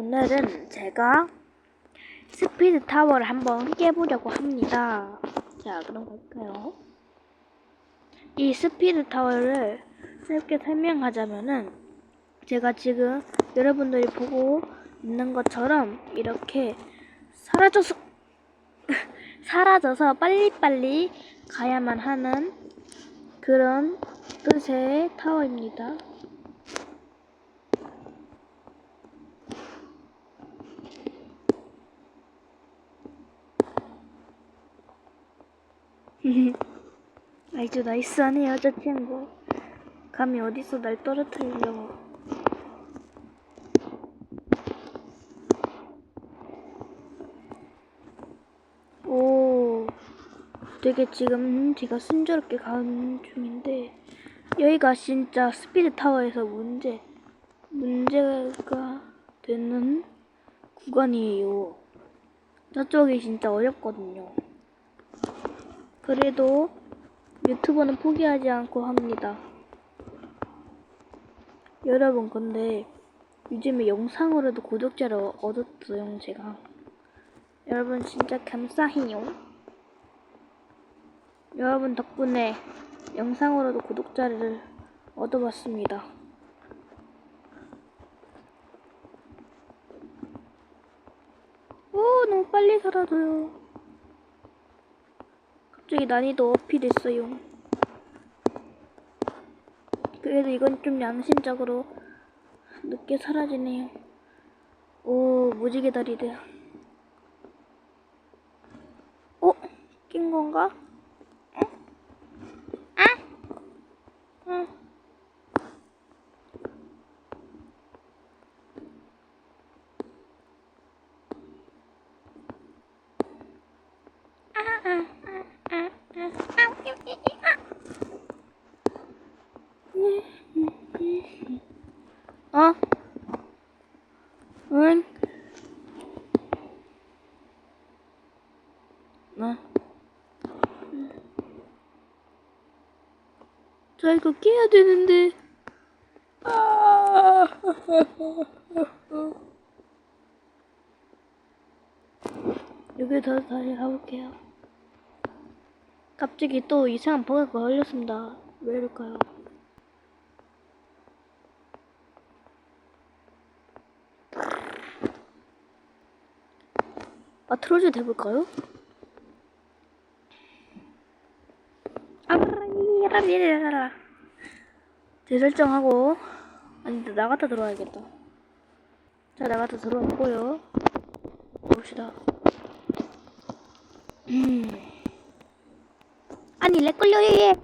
오늘은 제가 스피드 타워를 한번 깨보려고 합니다. 자, 그럼 갈까요? 이 스피드 타워를 짧게 설명하자면은 제가 지금 여러분들이 보고 있는 것처럼 이렇게 사라져서 사라져서 빨리빨리 가야만 하는 그런 뜻의 타워입니다. 아주 나이스하네요, 저 친구. 감히 어디서 날 떨어뜨리려고. 오, 되게 지금 제가 순조롭게 가는 중인데, 여기가 진짜 스피드 타워에서 문제, 문제가 되는 구간이에요. 저쪽이 진짜 어렵거든요. 그래도 유튜버는 포기하지 않고 합니다. 여러분, 근데 요즘에 영상으로도 구독자를 얻었어요, 제가. 여러분, 진짜 감사해요. 여러분 덕분에 영상으로도 구독자를 얻어봤습니다. 오, 너무 빨리 사라져요. 갑자기 난이도 업이 됐어요. 그래도 이건 좀 양심적으로 늦게 사라지네요. 오, 무지개 다리다. 어? 낀 건가? 응? 아? 응. 어? 응? 어? 저 이거 깨야 되는데. 아. 여기 더 다시 가볼게요. 갑자기 또 이상한 버그가 걸렸습니다. 왜 이럴까요? 아, 트로즈 해볼까요? 아라리라리라라 재설정하고. 아니 나갔다 들어와야겠다. 자 나갔다 들어왔고요. 봅시다. 음. 아니 렉 걸려 얘그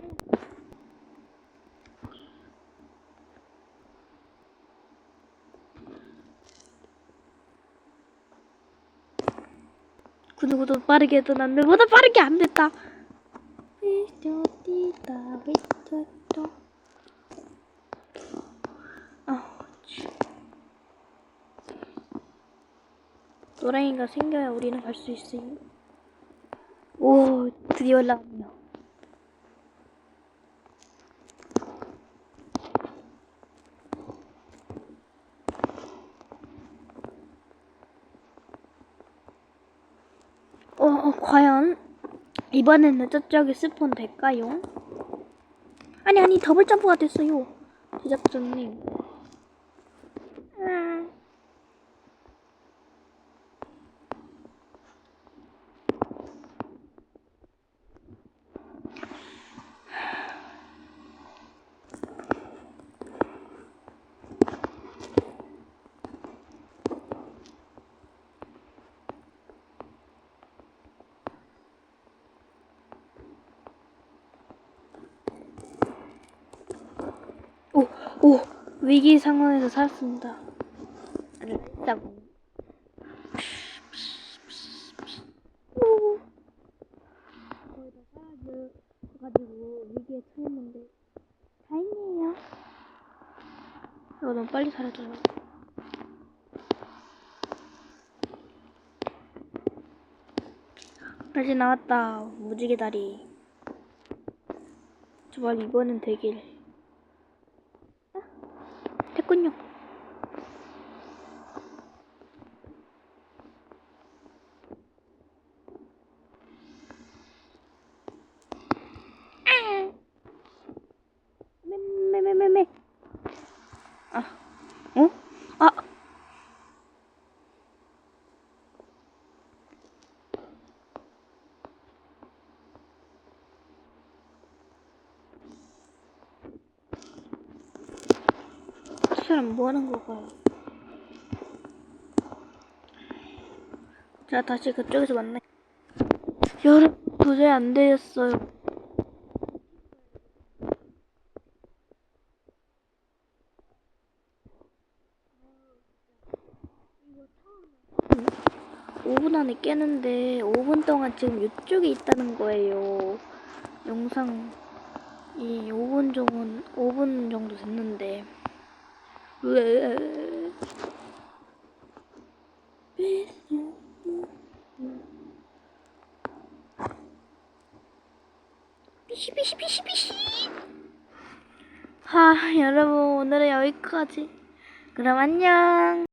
누구도 빠르게 해도 남들보다 빠르게 안 됐다 삐뚤띠다 삐뚤또 아우 참. 노랑이가 생겨야 우리는 갈 수 있어요 오 드디어 올라왔네요. 어, 어 과연 이번에는 저쪽에 스폰 될까요? 아니 아니 더블 점프가 됐어요. 제작자님 음. 오, 오, 위기 상황에서 살았습니다. 오. 거의 다 사라져가지고 위기에 처했는데 다행이에요. 어, 너무 빨리 사라져요. 다시 나왔다. 무지개 다리. 제발 이번엔 되길. 됐군요. 사람 뭐 하는 거가요? 자, 다시 그쪽에서 만나. 여러분, 도저히 안 되겠어요. 오 5분 안에 깨는데 5분 동안 지금 이쪽에 있다는 거예요. 영상 이 5분 정도 5분 정도 됐는데 왜? 비시비시비시비시 하 여러분 오늘은 여기까지 그럼 안녕